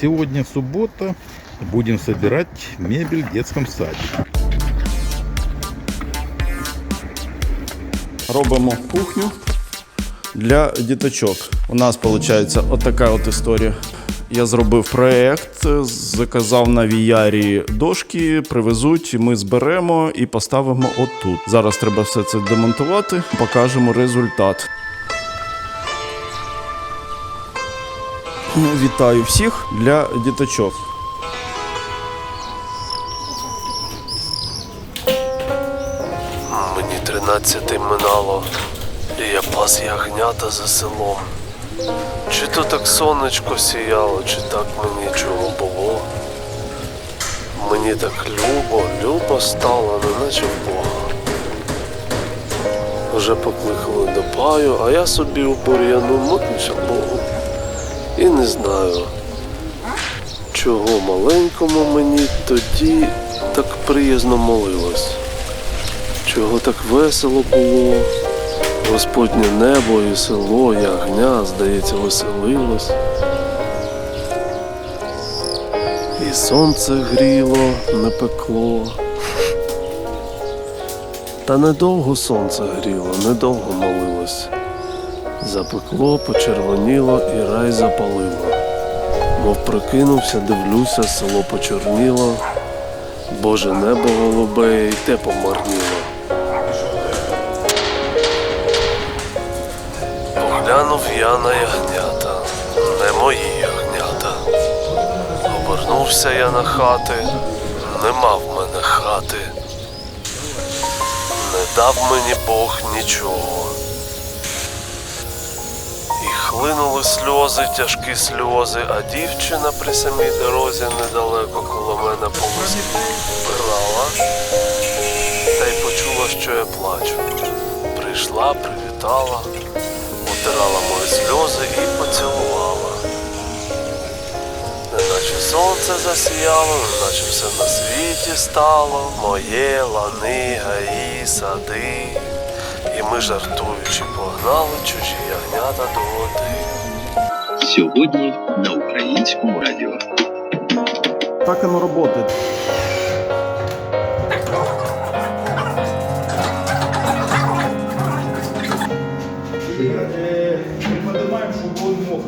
Сегодня суббота. Будем собирать мебель в детском саде. Робимо кухню для діточок. У нас виходить отака от історія. Я зробив проєкт, заказав на VR дошки, привезуть, ми зберемо і поставимо отут. Зараз треба все це демонтувати, покажемо результат. Вітаю всіх для діточок. Мені тринадцяти минало, і я пас ягнята за селом. Чи то так сонечко сіяло, чи так мені чого було. Мені так любо, любо стало, неначе в Бога. Вже покликали до паю, а я собі у бур'яну молюся Богу. І не знаю, чого маленькому мені тоді так приязно молилось. Чого так весело було, Господнє небо і село, ягня, здається, веселилось. І сонце гріло, не пекло. Та недовго сонце гріло, недовго молилось. Запекло, почервоніло і рай запалило. Мов прикинувся, дивлюся, село почорніло. Боже небо голубе, і те помарніло. Поглянув я на ягнята, не мої ягнята. Обернувся я на хати, нема в мене хати. Не дав мені Бог нічого. І хлинули сльози, тяжкі сльози, а дівчина при самій дорозі недалеко коло мене по вбирала та й почула, що я плачу. Прийшла, привітала, утирала мої сльози і поцілувала. Неначе сонце засіяло, неначе все на світі стало, моє лани, гаї, сади. І ми жартуючи погнали чужі ягнята до води. Сьогодні на українському радіо. Так оно роботи. Поднимаем, чтобы он мог.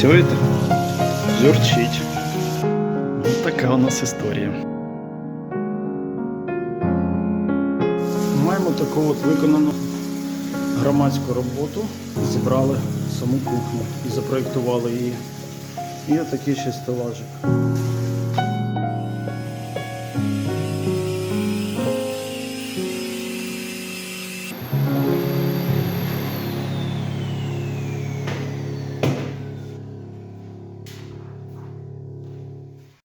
Чуєте? Журчить. Така у нас історія. Маємо таку от виконану громадську роботу. Зібрали саму кухню і запроєктували її. І отакий ще стелажик.